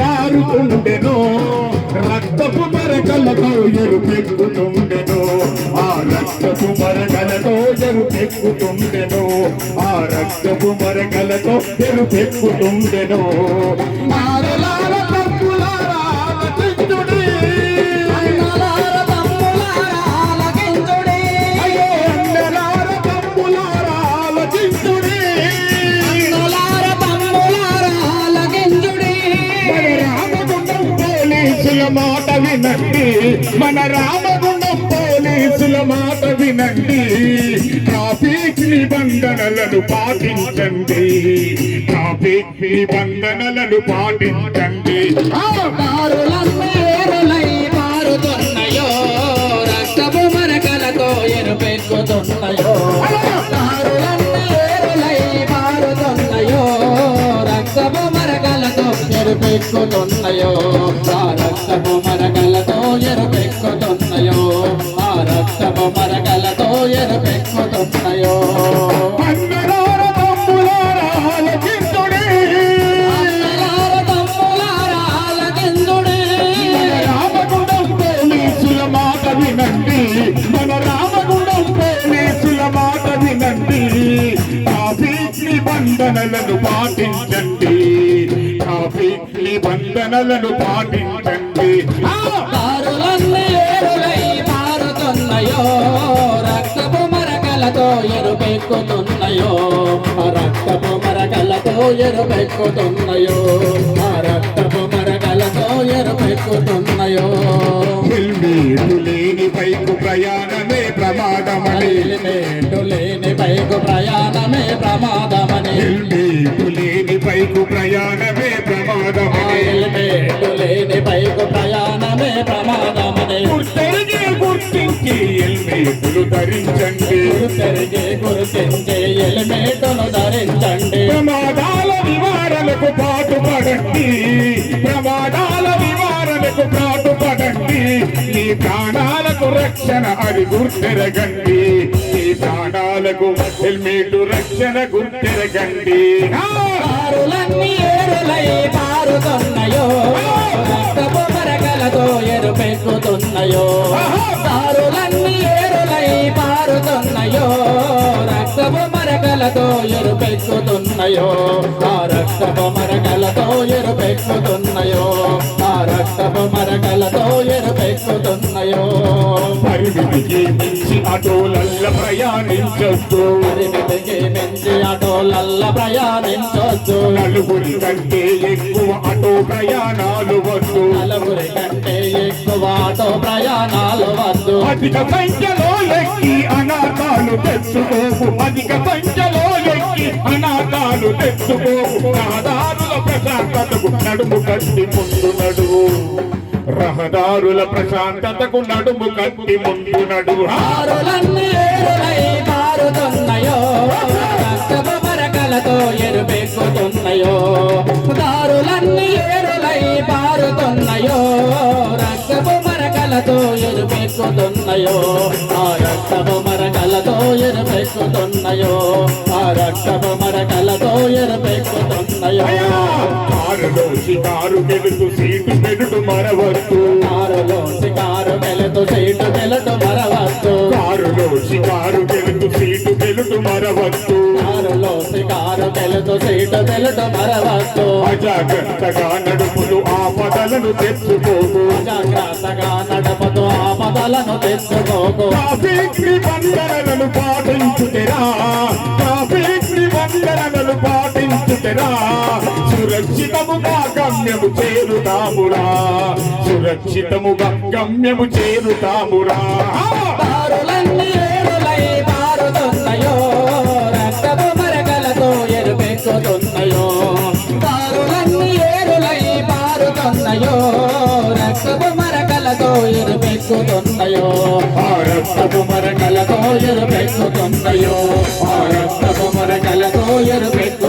పారుతుండెను రక్తపు మరకలతో ఎరుపెక్కుతుండెను ఆ రక్తపు మరకలతో ఎరుపెక్కుతుండెను ఆ రక్తపు మరకలతో ఎరుపెక్కుతుండెను. మారలార మాట వినండి. మన రామగుండం పోలీసుల మాట వినండి. ట్రాఫిక్ నిబంధనలను పాటించండి. ట్రాఫిక్ నిబంధనలను పాటించండి. ఆ! దారులన్నీ రక్తపు మరకలతో ఎరుపెక్కుతున్నాయో దారులన్నీ రక్తపు మరకలతో ఎరుపెక్కుతున్నాయో ఆ రక్తపు మరకలతో ఎరుపెక్కుతున్నాయో. మన రామగుండం పోలీసుల మాట వినండి. ట్రాఫిక్ నిబంధనలను పాటించండి. నిబంధనలను పాటించండి! దారులన్నీ ఏరులై పారుతున్నాయో రక్తపు మరకలతో ఎరుపెక్కుతున్నాయో రక్తపు మరకలతో ఎరుపెక్కుతున్నాయో రక్తపు మరకలతో ఎరుపెక్కుతున్నాయో. హెల్మెట్ లేని బైకు ప్రయాణమే ప్రమాదమని. హెల్మెట్ లేని బైకు ప్రయాణమే ప్రమాదమని. హెల్మెట్ లేని బైకు ప్రయాణమే ప్రమాదమని. హెల్మెట్లు ధరించండి. గుర్తించే ఎలిమేటును ధరించండి. ప్రమాదాల నివారణకు పాటుపడండి. ప్రమాదాల నివారణకు పాటుపడండి. మీ ప్రాణాలకు రక్షణ అది గుర్తెరగండి. మీ ప్రాణాలకు హెల్మెట్ రక్షణ గుర్తెరగండి. ఏరులై పారుతున్నాయో మరకలతో ఎరుపెక్కుతున్నాయో? ఆ రక్తపు మరకలతో ఎరుపెక్కుతున్నాయో? ఆ రక్తపు మరకలతో ఎరుపెక్కుతున్నాయో? పరిమితికి మించి ఆటోలల్ల ప్రయాణించొద్దు. పరిమితికి మించి ఆటోలల్ల ప్రయాణించొద్దు. నలుగురి కంటే ఎక్కువ ఆటో ప్రయాణాలు వద్దు. ఆటో ప్రయాణాలు వద్దు. అధిక సంఖ్యలో ఎక్కి అనాథాలు తెచ్చుకోకు. అధిక సంఖ్యలో ఎక్కి అనాథాలు తెచ్చుకోకు. రహదారుల ప్రశాంతతకు నడుము కట్టి ముందు నడువు. రహదారుల ప్రశాంతతకు నడుము కట్టి ముందు నడువు. ఎరుపెక్కుతున్నాయో ఆ రక్తపు మరకలతో ఎరుపెక్కుతున్నాయో. ఆ రక్తపు మరకలతో ఎరుపెక్కుతున్నాయో కారులో షికారు గెలుతూ సీటు పెడుతూ మరవద్దు. కారులో షికారు వెళుతూ సీటు వెళుతూ మరవద్దు. కారులో షికారు గెలుతూ సీటు గెలుతూ మరవద్దు. కారులో షికారు వెళుతూ సీటు వెళుతూ మరవద్దు. అజాగ్రత్తగా నడుపులు ఆపదలను తెచ్చుకోకు. జాగ్రత్తగా నడపదు ఆపదలను తెచ్చుకోకు. ట్రాఫిక్ నిబంధనలను పాటించుటరా. ట్రాఫిక్ నిబంధనలను పాటించుటరా. సురక్షితముగా గమ్యము చేరుతామురా. సురక్షితముగా గమ్యము చేరుతామురా. దారులన్నీ ఎరుపెక్కుతున్నాయో ఆ రక్తపు మరకలతో ఎరుపెక్కుతున్నాయో ఆ రక్తపు మరకలతో పెట్టు